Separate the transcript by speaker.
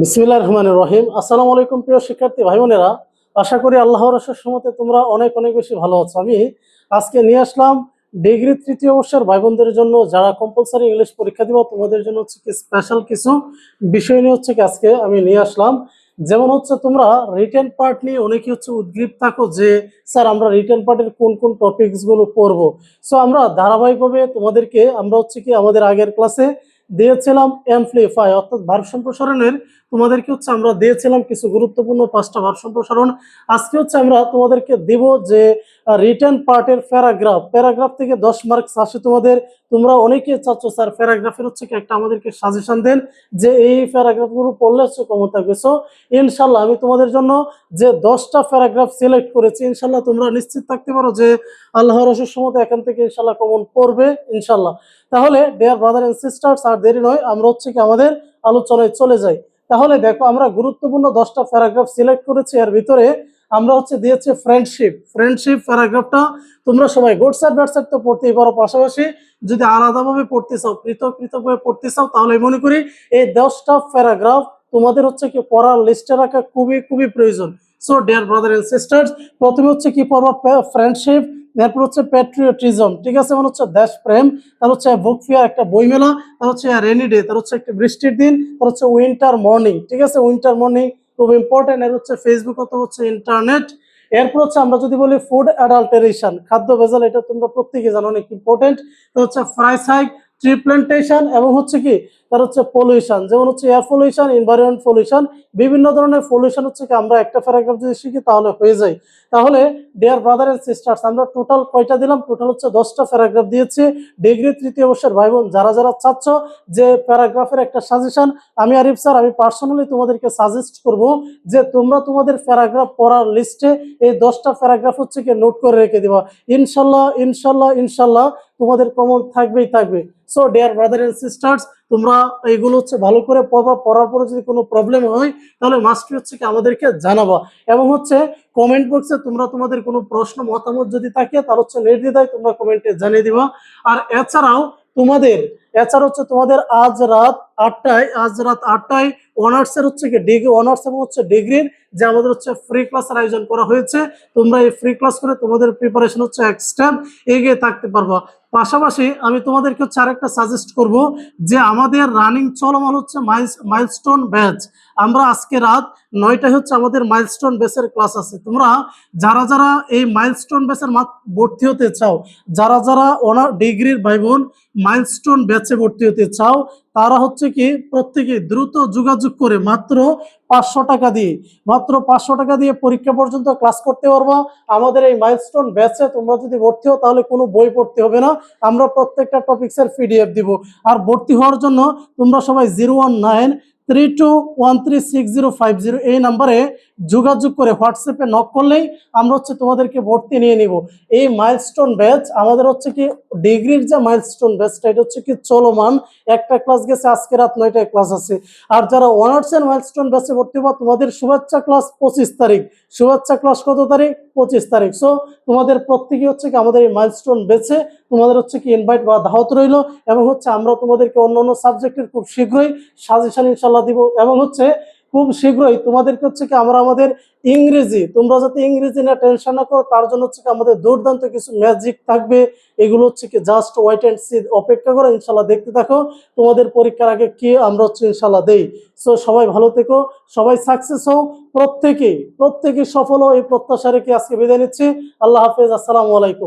Speaker 1: বিসমিল্লাহ রহমান রহিম। আসসালামু আলাইকুম প্রিয় শিক্ষার্থী ভাই বোনেরা। আশা করি আল্লাহর রসের সমতে তোমরা অনেক অনেক বেশি ভালো আছো। আমি আজকে নিয়ে আসলাম ডিগ্রি তৃতীয় বর্ষের ভাই বোনদের জন্য যারা কম্পালসারি ইংলিশ পরীক্ষা দিব, তোমাদের জন্য হচ্ছে কি স্পেশাল কিছু বিষয় নিয়ে হচ্ছে কি আজকে আমি নিয়ে আসলাম। যেমন হচ্ছে তোমরা রিটেন পার্ট নিয়ে অনেকে হচ্ছে উদ্গ্রীব থাকো যে, স্যার, আমরা রিটেন পার্টের কোন কোন টপিকসগুলো পড়ব? সো আমরা ধারাবাহিকভাবে তোমাদেরকে, আমরা হচ্ছে কি আমাদের আগের ক্লাসে দিয়েছিলাম এমপ্লিফাই অর্থাৎ ভার সম্প্রসারণের। তোমাদেরকে হচ্ছে আমরা দিয়েছিলাম কিছু গুরুত্বপূর্ণ পাঁচটা ভার সম্প্রসারণ। আজকে হচ্ছে আমরা তোমাদেরকে দিব যে রিটার্ন পার্টের প্যারাগ্রাফ প্যারাগ্রাফ থেকে দশ মার্কস আসে তোমাদের। তোমরা অনেকে চাচ্ছ, স্যার প্যারাগ্রাফের হচ্ছে কি একটা আমাদেরকে সাজেশন দেন যে, এই প্যারাগ্রাফগুলো পড়লে হচ্ছে থাকবে সো ইনশাল্লাহ আমি তোমাদের জন্য যে দশটা প্যারাগ্রাফ সিলেক্ট করেছি ইনশাল্লাহ তোমরা নিশ্চিত থাকতে পারো যে, আল্লাহর রসের সময় এখান থেকে ইনশাল্লাহ কমন পড়বে ইনশাল্লাহ তাহলে ডিয়ার ব্রাদার এন্ড সিস্টার্স আর দেরি নয়, আমরা হচ্ছে কি আমাদের আলোচনায় চলে যাই। তাহলে দেখো, আমরা গুরুত্বপূর্ণ দশটা প্যারাগ্রাফ সিলেক্ট করেছি, এর ভিতরে আমরা হচ্ছে দিয়েছি ফ্রেন্ডশিপ ফ্রেন্ডশিপ প্যারাগ্রাফটা তোমরা সবাই গুড সাইড ব্যাড সাইড তো পড়তেই পারো। পাশাপাশি যদি আলাদাভাবে পড়তে চাও, পৃথক পৃথকভাবে পড়তে চাও, তাহলে মনে করি এই দশটা প্যারাগ্রাফ তোমাদের হচ্ছে কি পড়ার লিস্টে রাখা খুবই খুবই প্রয়োজন। So dear brother and sisters প্রথমে হচ্ছে কি পড়বা ফ্রেন্ডশিপ এরপর হচ্ছে প্যাট্রিয়টিজম ঠিক আছে? মানে হচ্ছে দেশপ্রেম, তার হচ্ছে বুক ফেয়ার একটা বইমেলা, তার হচ্ছে রেনি ডে তার হচ্ছে একটা বৃষ্টির দিন, তার হচ্ছে উইন্টার মর্নিং ঠিক আছে? উইন্টার মর্নিং খুব ইম্পর্টেন্ট এর হচ্ছে ফেসবুক অত হচ্ছে ইন্টারনেট এরপর হচ্ছে আমরা যদি বলি ফুড অ্যাডাল্টারেশন খাদ্য ভেজাল, এটা তোমরা প্রত্যেকে জানো, অনেক ইম্পর্টেন্ট তো হচ্ছে ফ্রাই সাইক ট্রি প্ল্যান্টেশন এবং হচ্ছে কি তার হচ্ছে পলিউশন যেমন হচ্ছে এয়ার পলিউশন এনভায়রনমেন্ট পলিউশন বিভিন্ন ধরনের পলিউশন হচ্ছে কি আমরা একটা প্যারাগ্রাফ যদি শিখি তাহলে হয়ে যায়। তাহলে ডিয়ার ব্রাদার এন্ড সিস্টার্স আমরা টোটাল কয়টা দিলাম? টোটাল হচ্ছে দশটা প্যারাগ্রাফ দিয়েছি। ডিগ্রি তৃতীয় বর্ষের ভাই বোন যারা যারা চাচ্ছ যে প্যারাগ্রাফের একটা সাজেশন আমি আরিফ স্যার আমি পার্সোনালি তোমাদেরকে সাজেস্ট করব যে তোমরা তোমাদের প্যারাগ্রাফ পড়ার লিস্টে এই দশটা প্যারাগ্রাফ হচ্ছে কি নোট করে রেখে দিবা। ইনশাল্লাহ ইনশাল্লাহ ইনশাল্লাহ তোমাদের কমন থাকবেই, থাকবে। So dear brother and sisters তোমরা এইগুলো হচ্ছে ভালো করে পড়বা, পড়ার পরে যদি কোনো প্রবলেম হয়, তাহলে মাস্টি হচ্ছে কি আমাদেরকে জানাবা। এবং হচ্ছে কমেন্ট বক্সে তোমরা তোমাদের কোনো প্রশ্ন, মতামত যদি থাকে, তার হচ্ছে নির্দ্বিধায় তোমরা কমেন্টে জানিয়ে দিবা। আর এছাড়াও তোমাদের এছাড়া হচ্ছে তোমাদের আজ রাত আটটায়, আজ রাত আটটায় অনার্স এর হচ্ছে কি ডিগ্রি অনার্স এবং হচ্ছে ডিগ্রির যে আমাদের হচ্ছে ফ্রি ক্লাসের আয়োজন করা হয়েছে, তোমরা এই ফ্রি ক্লাস করে তোমাদের প্রিপারেশন হচ্ছে এক স্টেপ এগিয়ে থাকতে পারবা। পাশাপাশি আমি তোমাদেরকে হচ্ছে আরেকটা সাজেস্ট করব যে আমাদের রানিং চলমান হচ্ছে মাইলস্টোন ব্যাচ আমরা আজকে রাত নয়টায় হচ্ছে আমাদের মাইলস্টোন বেসের ক্লাস আছে। তোমরা যারা যারা এই মাইলস্টোন বেসের ভর্তি হতে চাও, যারা যারা ওনার ডিগ্রির ভাই বোন মাইলস্টোন ব্যাচে ভর্তি হতে চাও, তারা হচ্ছে কি প্রত্যেকে দ্রুত যোগাযোগ করে মাত্র পাঁচশো টাকা দিয়ে। মাত্র পাঁচশো টাকা দিয়ে পরীক্ষা পর্যন্ত ক্লাস করতে পারব। আমাদের এই মাইলস্টোন ব্যাচে তোমরা যদি ভর্তি হও, তাহলে কোনো বই পড়তে হবে না। আমরা প্রত্যেকটা টপিক্সের পিডিএফ দিব। আর ভর্তি হওয়ার জন্য তোমরা সবাই zero one nine three two one three six zero five zero এই নাম্বারে যোগাযোগ করে হোয়াটসঅ্যাপে নক করলেই আমরা হচ্ছে তোমাদেরকে ভর্তি নিয়ে নিব। এই মাইলস্টোন ব্যাচ আমাদের হচ্ছে কি ডিগ্রির যে মাইলস্টোন ব্যাচটা এটা হচ্ছে কি চলমান। একটা ক্লাস গেছে, আজকে রাত নয়টায় ক্লাস আছে। আর যারা অনার্সের মাইলস্টোন ব্যাচে ভর্তি হব, তোমাদের শুভেচ্ছা ক্লাস পঁচিশ তারিখ। শুভেচ্ছা ক্লাস কত তারিখ? পঁচিশ তারিখ। সো তোমাদের প্রত্যেকে হচ্ছে কি আমাদের এই মাইলস্টোন বেছে, তোমাদের হচ্ছে কি ইনভাইট বা দাওয়াত রইল এবং হচ্ছে আমরা তোমাদেরকে অন্য অন্য সাবজেক্টের খুব শীঘ্রই সাজেশন ইনশাল্লাহ দিব এবং হচ্ছে খুব শীঘ্রই তোমাদেরকে হচ্ছে কি আমরা আমাদের ইংরেজি, তোমরা যাতে ইংরেজি না টেনশন না করো, তার জন্য হচ্ছে কি আমাদের দুর্দান্ত কিছু ম্যাজিক থাকবে। এগুলো হচ্ছে কি জাস্ট ওয়াইট অ্যান্ড সি অপেক্ষা করো, ইনশাল্লাহ দেখতে থাকো। তোমাদের পরীক্ষার আগে কি আমরা হচ্ছে ইনশাল্লাহ দেই। সো সবাই ভালো থেকো, সবাই সাকসেস হও। প্রত্যেকেই প্রত্যেকেই সফল হও, এই প্রত্যাশা রেখে আজকে বিদায় নিচ্ছি। আল্লাহ হাফেজ, আসসালামু আলাইকুম।